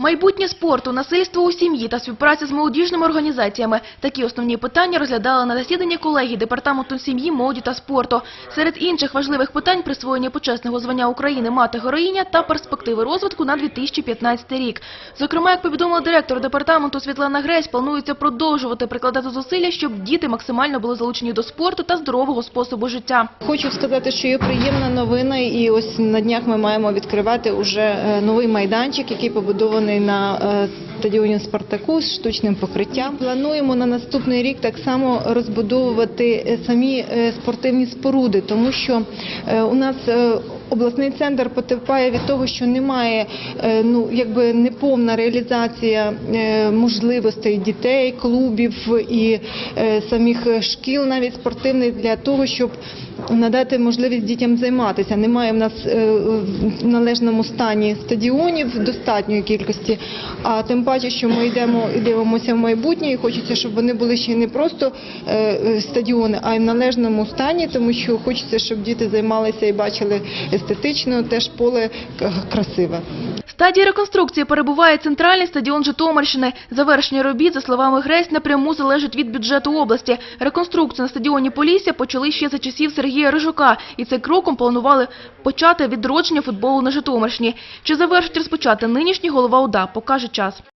Майбутнє спорту, насильство у сім'ї та співпраця з молодіжними організаціями – такі основні питання розглядали на засіданні колегії Департаменту сім'ї, молоді та спорту. Серед інших важливих питань – присвоєння почесного звання України «Мати-героїня» та перспективи розвитку на 2015 рік. Зокрема, як повідомила директор департаменту Світлана Гресь, планується продовжувати прикладати зусилля, щоб діти максимально були залучені до спорту та здорового способу життя. Хочу сказати, що є приємна новина, і ось на днях ми маємо відкривати уже е, новий майданчик, який побудований на е, стадіоні Спартаку з штучним покриттям. Плануємо на наступний рік так само розбудовувати е, самі е, спортивні споруди, тому що у нас обласний центр потерпає від того, що немає ну якби неповна реалізація можливостей дітей, клубів і самих шкіл, навіть спортивних, для того, щоб надати можливість дітям займатися. Немає в нас е, в належному стані стадіонів достатньої кількості, а тим паче, що ми йдемо і дивимося в майбутнє, і хочеться, щоб вони були ще не просто е, стадіони, а й в належному стані, тому що хочеться, щоб діти займалися і бачили естетично, теж поле красиве. В стадії реконструкції перебуває центральний стадіон Житомирщини. Завершення робіт, за словами Гресь, напряму залежить від бюджету області. Реконструкцію на стадіоні Полісся почали ще за часів Сергія Рижука. І цим кроком планували почати відродження футболу на Житомирщині. Чи завершить розпочати нинішній голова УДА, покаже час.